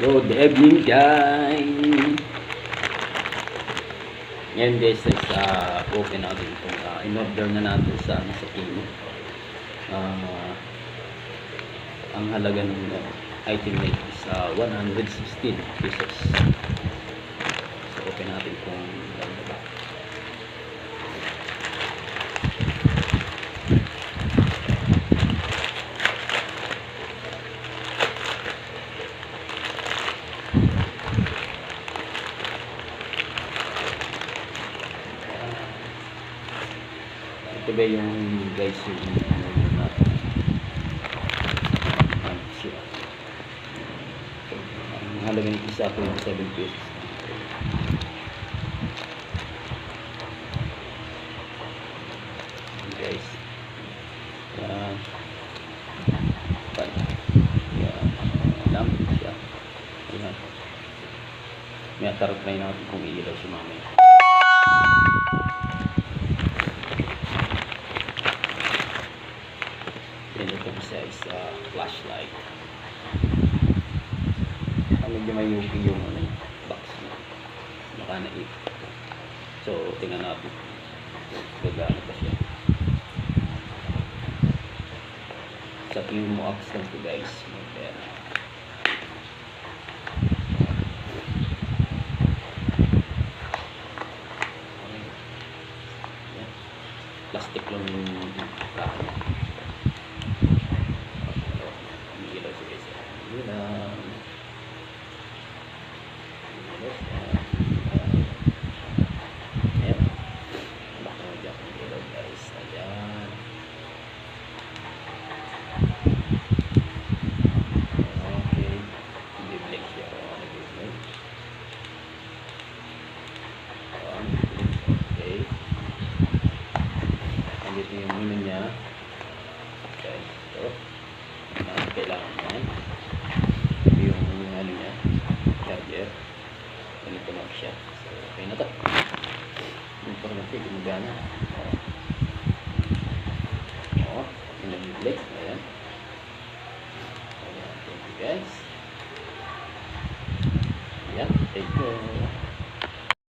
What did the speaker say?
Good evening guys! Ngayon guys, is uh, open natin itong uh, in-order na natin sa, ano, sa Kino. Ah, ang halaga ng uh, item na ito is uh, 116 pesos. So open natin kung ano ba yung guys yung ano na ano siya. Ang halaga ng isa ko yung 7 pesos. Guys. Yan. Pan. Yan. Alam siya. May atarap na natin kung iilaw si mamaya. Then ito isa is uh, flashlight. Ah, medyo may UV yung ano, box niya. Baka na So, tingnan natin. Gagana pa siya. Sa tingin mo apps lang ito guys. May pera. Plastic lang yung Yep. Tilimga na. Oo. Pinag-blake. Ayan. Ayan. Thank you guys. Ayan. Thank you.